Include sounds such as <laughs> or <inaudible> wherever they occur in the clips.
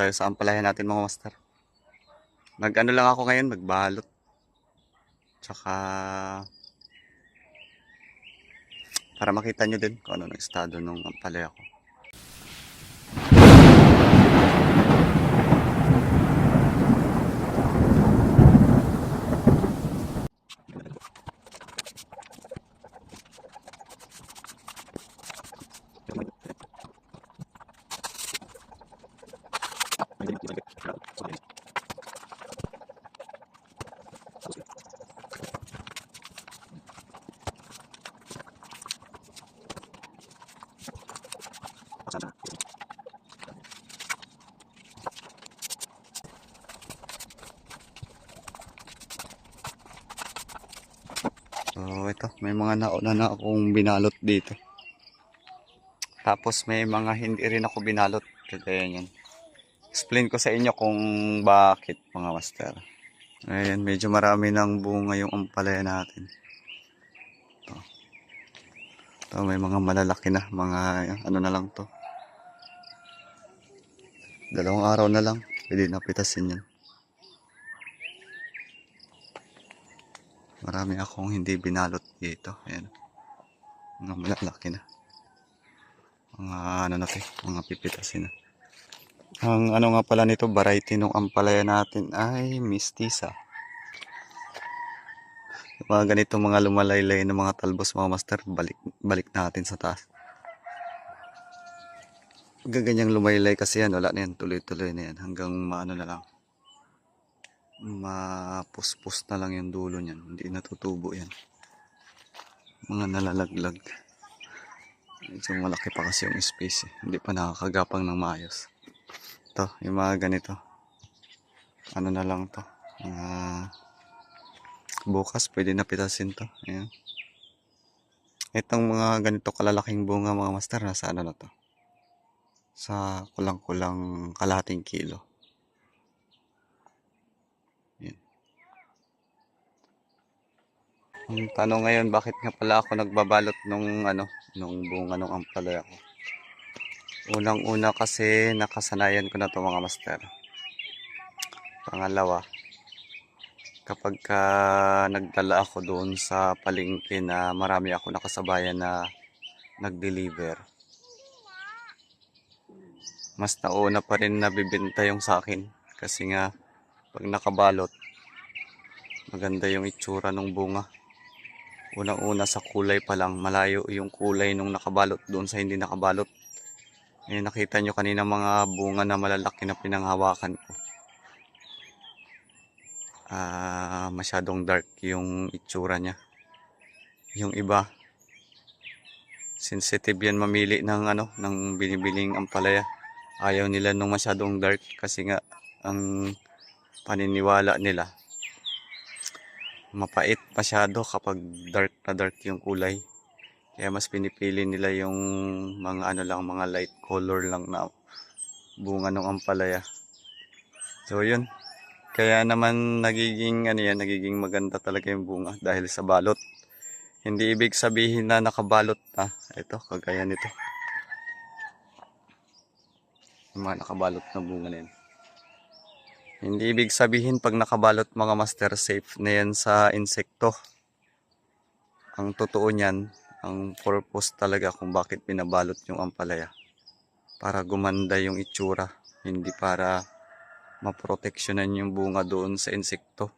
tayo sa ampalayan natin mga master. Nag ano lang ako ngayon, magbalot. Tsaka para makita nyo din kung ano ng estado ng ampalaya ko. So ito, may mga nauna na akong binalot dito. Tapos may mga hindi rin ako binalot. Kagaya niyan. Explain ko sa inyo kung bakit mga master. Ayan, medyo marami ng bunga yung ampalaya natin. Ito. Ito, may mga malalaki na. Mga ano na lang to. Dalawang araw na lang. Pwede na pitasin yan. Marami akong hindi binalot dito. Ayan. Mga malalaki na. Mga ano na to, mga pipitasin na. Ang ano nga pala nito, variety ng ampalaya natin ay mistisa. Mga ganito mga lumalaylay na mga talbos mga master, balik, balik natin sa taas. Gaganyang lumaylay kasi yan, wala na yan, tuloy-tuloy na yan, hanggang maano na lang. Mapuspos na lang yung dulo niyan, hindi natutubo yan. Mga nalalaglag. Medyo malaki pa kasi yung space eh. Hindi pa nakakagapang ng maayos. Ito, yung mga ganito. Ano na lang to. Mga bukas pwede na pitasin to. Ayan. Itong mga ganito kalalaking bunga mga master, nasa ano na to? Sa kulang-kulang kalahating kilo. Ang tanong ngayon, bakit nga pala ako nagbabalot nung ano, nung bunga nung ampalaya ko? Unang-una kasi nakasanayan ko na to mga master. Pangalawa, kapag ka nagdala ako doon sa palengke na marami ako nakasabayan na nag-deliver, mas nauna pa rin nabibenta yung sa akin. Kasi nga, pag nakabalot, maganda yung itsura ng bunga. Unang-una sa kulay pa lang, malayo yung kulay nung nakabalot doon sa hindi nakabalot. Eh, nakita nyo kanina mga bunga na malalaki na pinanghawakan ko. Ah, masyadong dark yung itsura niya. Yung iba, sensitive yan mamili ng ano, ng binibiling ampalaya. Ayaw nila nung masyadong dark kasi nga ang paniniwala nila mapait masyado kapag dark na dark yung kulay. Kaya mas pinipili nila yung mga ano lang, mga light color lang na bunga ng ampalaya. So yun. Kaya naman nagiging ano yan, nagiging maganda talaga yung bunga dahil sa balot. Hindi ibig sabihin na nakabalot na. Ito, kagaya nito. Yung mga nakabalot na bunga na yan. Hindi ibig sabihin pag nakabalot mga master safe na yan sa insekto. Ang totoo niyan, ang purpose talaga kung bakit binabalot yung ampalaya. Para gumanda yung itsura, hindi para maproteksyonan yung bunga doon sa insekto.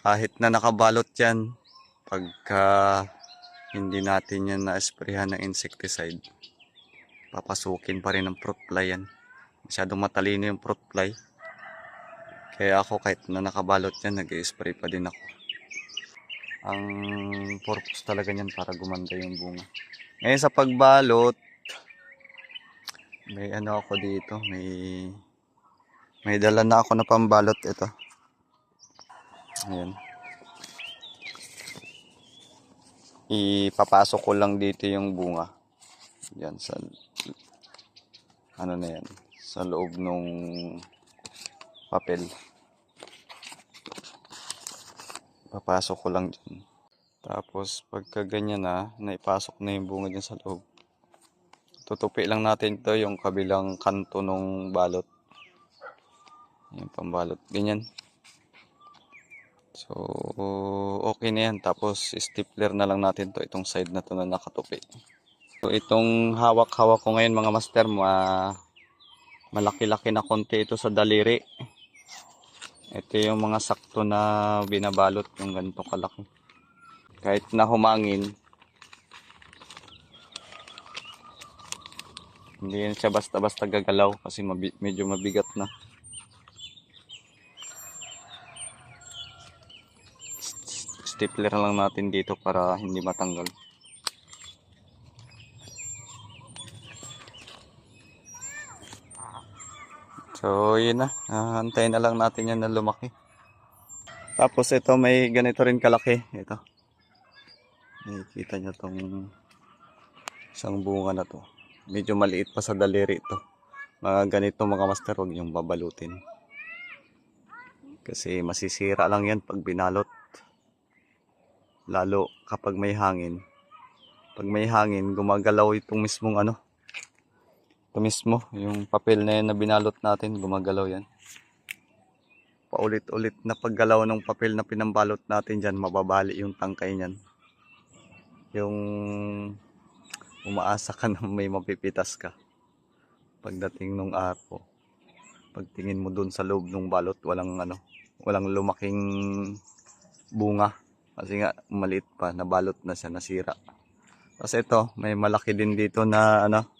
Kahit na nakabalot yan, pagka hindi natin yan na-sprayhan ng insecticide, papasukin pa rin ng fruit fly yan. Masyadong matalino yung fruit fly. Kaya ako kahit na nakabalot yan, nag-spray pa din ako. Ang purpose talaga niyan para gumanda yung bunga. Ngayon sa pagbalot, may ano ako dito, may may dala na ako na pambalot ito. Ayan. Ipapasok ko lang dito yung bunga. Yan sa ano na yan, sa loob nung papel. Papasok ko lang dyan. Tapos, pagka ganyan na, naipasok na yung bunga dyan sa loob. tutupi lang natin to yung kabilang kanto ng balot. Yung pambalot. Ganyan. So, okay na yan. Tapos, stapler na lang natin to itong side na to na nakatupi. So, itong hawak-hawak ko ngayon mga master, ma malaki-laki na konti ito sa daliri. Ito yung mga sakto na binabalot yung ganito kalaki. Kahit na humangin, hindi yan siya basta-basta gagalaw kasi mabi- medyo mabigat na. Stapler lang natin dito para hindi matanggal. So, yun na. Ah, antayin na lang natin yan na lumaki. Tapos ito may ganito rin kalaki. Ito. Nakikita nyo tong isang bunga na to. Medyo maliit pa sa daliri ito. Mga ganito mga master, huwag yung babalutin. Kasi masisira lang yan pag binalot. Lalo kapag may hangin. Pag may hangin, gumagalaw itong mismong ano. Ito mismo, yung papel na yan na binalot natin, gumagalaw yan. Paulit-ulit na paggalaw ng papel na pinambalot natin dyan, mababali yung tangkay niyan. Yung umaasa ka <laughs> na may mapipitas ka. Pagdating nung araw, pagtingin mo dun sa loob ng balot, walang ano, walang lumaking bunga. Kasi nga, maliit pa, nabalot na siya, nasira. Tapos ito, may malaki din dito na ano,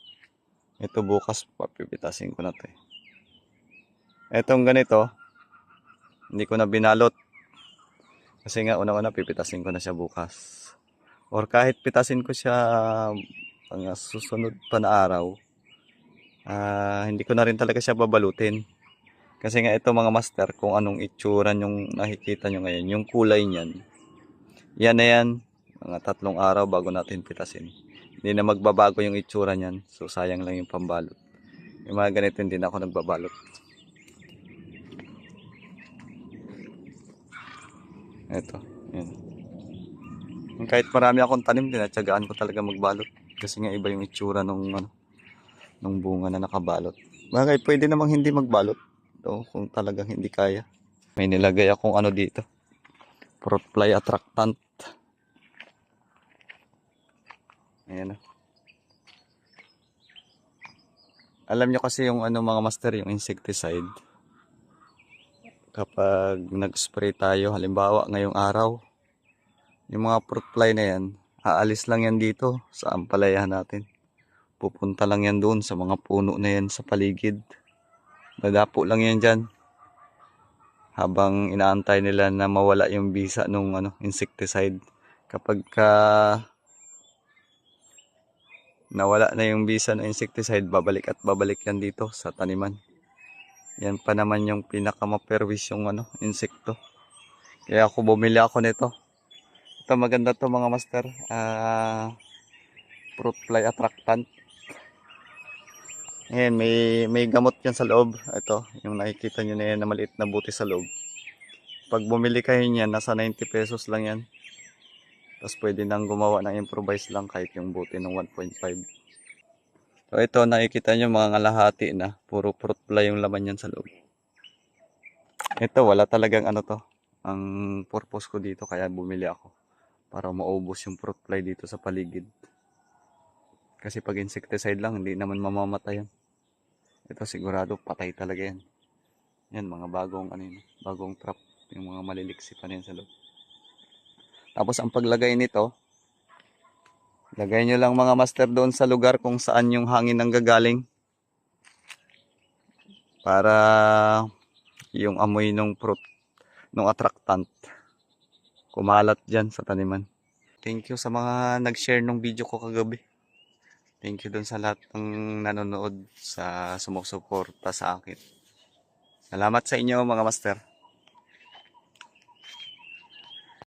ito bukas papipitasin ko na to eh. Etong ganito, hindi ko na binalot. Kasi nga una-una pipitasin ko na siya bukas. Or kahit pitasin ko siya pang susunod pa na araw, ah, hindi ko na rin talaga siya babalutin. Kasi nga ito mga master, kung anong itsura yung nakikita nyo ngayon, yung kulay niyan, yan na yan, mga tatlong araw bago natin pitasin. Hindi na magbabago yung itsura niyan. So sayang lang yung pambalot. Yung mga ganito hindi na ako nagbabalot. Ito, yan. Kahit marami akong tanim, tinatsagaan ko talaga magbalot. Kasi nga iba yung itsura nung, ano, nung bunga na nakabalot. Bagay, pwede namang hindi magbalot. O, kung talagang hindi kaya. May nilagay akong ano dito. Fruit fly attractant. Ayan na. Alam nyo kasi yung ano mga master, yung insecticide. Kapag nag-spray tayo, halimbawa ngayong araw, yung mga fruit fly na yan, aalis lang yan dito sa ampalayahan natin. Pupunta lang yan doon sa mga puno na yan sa paligid. Dadapo lang yan dyan. Habang inaantay nila na mawala yung bisa nung ano, insecticide. Kapag ka nawala na yung bisa ng insecticide, babalik at babalik yan dito sa taniman. Yan pa naman yung pinakamaperwis yung ano, insekto. Kaya ako bumili ako nito. Ito maganda to mga master. Ah, fruit fly attractant. Ayan, may, may gamot yan sa loob. Ito, yung nakikita nyo na yan na maliit na buti sa loob. Pag bumili kayo niyan, nasa 90 pesos lang yan. Tapos pwede nang gumawa ng improvise lang kahit yung buti ng 1.5. So ito nakikita nyo mga ngalahati na. Puro fruit fly yung laman yan sa loob. Ito wala talagang ano to. Ang purpose ko dito kaya bumili ako. Para maubos yung fruit fly dito sa paligid. Kasi pag insecticide lang hindi naman mamamatay yan. Ito sigurado patay talaga yan. Yan mga bagong ano yun, bagong trap. Yung mga maliliksi pa yan sa loob. Tapos ang paglagay nito, lagay nyo lang mga master doon sa lugar kung saan yung hangin ang gagaling. Para yung amoy ng fruit, ng attractant, kumalat dyan sa taniman. Thank you sa mga nag-share ng video ko kagabi. Thank you doon sa lahat ng nanonood sa sumusuporta sa akin. Salamat sa inyo mga master.